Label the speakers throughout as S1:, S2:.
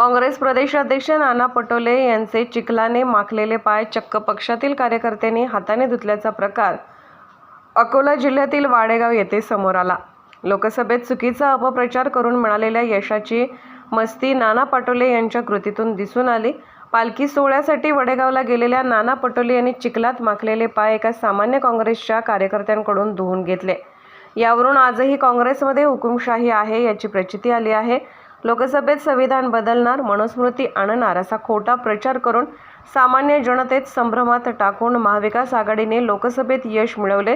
S1: काँग्रेस प्रदेशाध्यक्ष नाना पटोले यांचे चिखलाने माखलेले पाय चक्क पक्षातील कार्यकर्त्यांनी हाताने धुतल्याचा प्रकार अकोला जिल्ह्यातील वाडेगाव येथे समोर आला. लोकसभेत चुकीचा अपप्रचार करून मिळालेल्या यशाची मस्ती नाना पटोले यांच्या कृतीतून दिसून आली. पालखी सोहळ्यासाठी वडेगावला गेलेल्या नाना पटोले यांनी चिखलात माखलेले पाय एका सामान्य काँग्रेसच्या कार्यकर्त्यांकडून धुवून घेतले. यावरून आजही काँग्रेसमध्ये हुकुमशाही आहे याची प्रचिती आली आहे. लोकसभेत संविधान बदलणार मनुस्मृती आणणार असा खोटा प्रचार करून सामान्य जनतेत संभ्रमात टाकून महाविकास आघाडीने लोकसभेत यश मिळवले.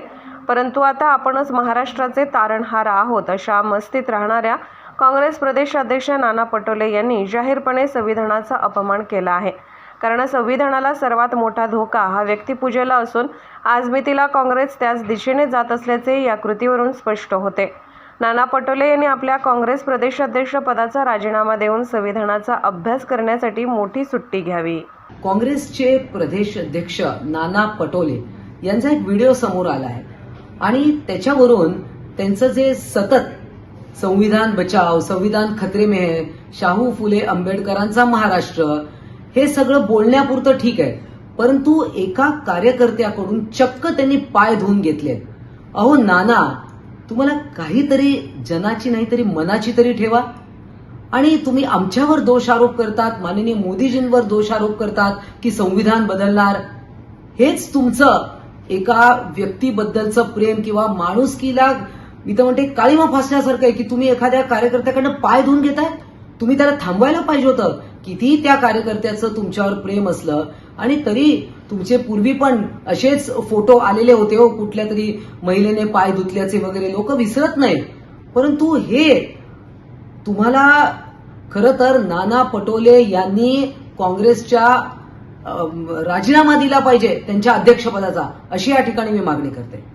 S1: परंतु आता आपणच महाराष्ट्राचे तारणहार आहोत अशा मस्तीत राहणाऱ्या काँग्रेस प्रदेशाध्यक्ष नाना पटोले यांनी जाहीरपणे संविधानाचा अपमान केला आहे. कारण संविधानाला सर्वात मोठा धोका हा व्यक्तिपूजेला असून आज मी तिला काँग्रेस त्याच दिशेने जात असल्याचे या कृतीवरून स्पष्ट होते. नाना पटोले यांनी आपल्या काँग्रेस प्रदेशाध्यक्ष पदाचा राजीनामा देऊन संविधानाचा अभ्यास करण्यासाठी मोठी सुट्टी घ्यावी.
S2: काँग्रेसचे प्रदेश अध्यक्ष नाना पटोले यांचा एक व्हिडिओ समोर आला आहे. आणि त्याच्यावरून त्यांचं जे सतत संविधान बचाव संविधान खतरे मेह है शाहू फुले आंबेडकरांचा महाराष्ट्र हे सगळं बोलण्यापुरतं ठीक आहे. परंतु एका कार्यकर्त्याकडून चक्क त्यांनी पाय धुवून घेतले अहो नाना तुम्हाला काहीतरी जनाची नाही तरी मनाची तरी ठेवा. आणि तुम्ही आमच्यावर दोषारोप करतात माननीय मोदीजींवर दोषारोप करतात की संविधान बदलणार. हेच तुमचं एका व्यक्तीबद्दलचं प्रेम किंवा माणुसकीला मी तर म्हणते काळीमा फासण्यासारखं आहे की तुम्ही एखाद्या कार्यकर्त्याकडनं पाय धुवून घेताय? तुम्ही त्याला थांबवायला पाहिजे होतं. किती त्या कार्यकर्त्याचं तुमच्यावर प्रेम असलं आणि तरी तुमचे पूर्वी पण असेच फोटो आलेले होते हो कुठल्या तरी महिलेने पाय धुतल्याचे वगैरे. लोक विसरत नाहीत. परंतु हे तुम्हाला खरं तर नाना पटोले यांनी काँग्रेसच्या राजीनामा दिला पाहिजे त्यांच्या अध्यक्षपदाचा. अशी या ठिकाणी मी मागणी करते.